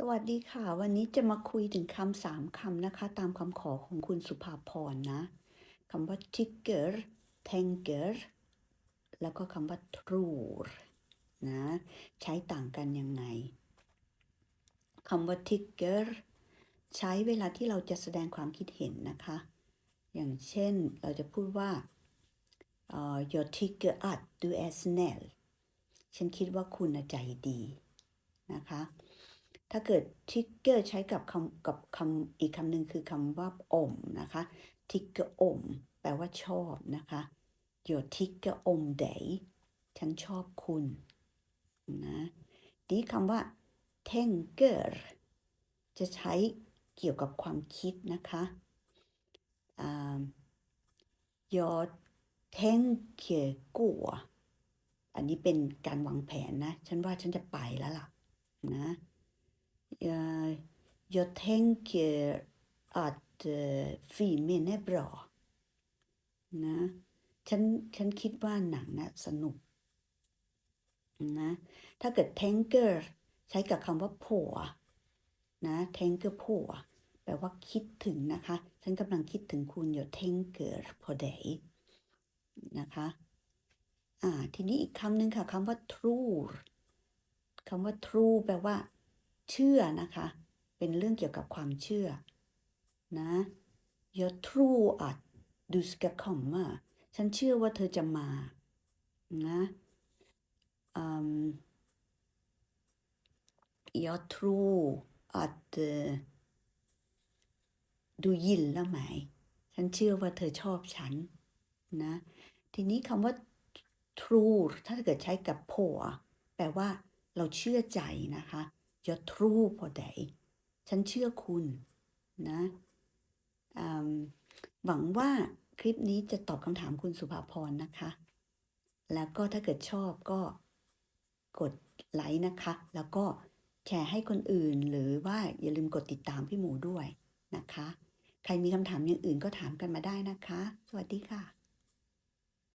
สวัสดีค่ะ วันนี้จะมาคุยถึงคำสามคำนะคะ ตามคำขอของคุณสุภาพรนะคำว่า tycker tänker แล้วก็คำว่า tror นะ ใช้ต่างกันยังไงคำว่า tycker ใช้เวลาที่เราจะแสดงความคิดเห็นนะคะ อย่างเช่นเราจะพูดว่าเอ่อ jag tycker att du är snäll ฉันคิดว่าคุณใจดีนะคะ ถ้าเกิด trigger ใช้กับคำกับคำอีกคำหนึ่งคือคำว่าอมนะคะ trigger อม แปลว่าชอบนะคะ your trigger อม dig ฉันชอบคุณนะดีคำว่า tänker จะใช้เกี่ยวกับความคิดนะคะอ่า jag tänker gå อันนี้เป็นการวางแผนนะ ฉันว่าฉันจะไปแล้วล่ะนะ Jag, jag tänker att uh, filmen är bra นะฉันฉันคิดว่าหนังนะสนุกนะถ้าเกิด tänker ใช้กับคำว่าผัวนะ tänker ผัวแปลว่าคิดถึงนะคะ ฉันกำลังคิดถึงคุณ jag tänker på dig นะคะอ่าทีนี้อีกคำหนึ่งค่ะคำว่า tror คำว่า true แปลว่า เชื่อนะคะ เป็นเรื่องเกี่ยวกับความเชื่อนะ jag tror att du ska komma ฉันเชื่อว่าเธอจะมานะอืม jag tror att uh, du gillar mig ฉันเชื่อว่าเธอชอบฉันนะ ทีนี้คำว่า true ถ้าเกิดใช้กับผัวแปลว่าเราเชื่อใจนะคะ jag tror på dig ฉันเชื่อคุณนะหวังว่าคลิปนี้จะตอบคำถามคุณสุภาพรนะคะ แล้วก็ถ้าเกิดชอบก็กดไลค์นะคะ แล้วก็แชร์ให้คนอื่น หรือว่าอย่าลืมกดติดตามพี่หมูด้วยนะคะ ใครมีคำถามอย่างอื่นก็ถามกันมาได้นะคะ สวัสดีค่ะ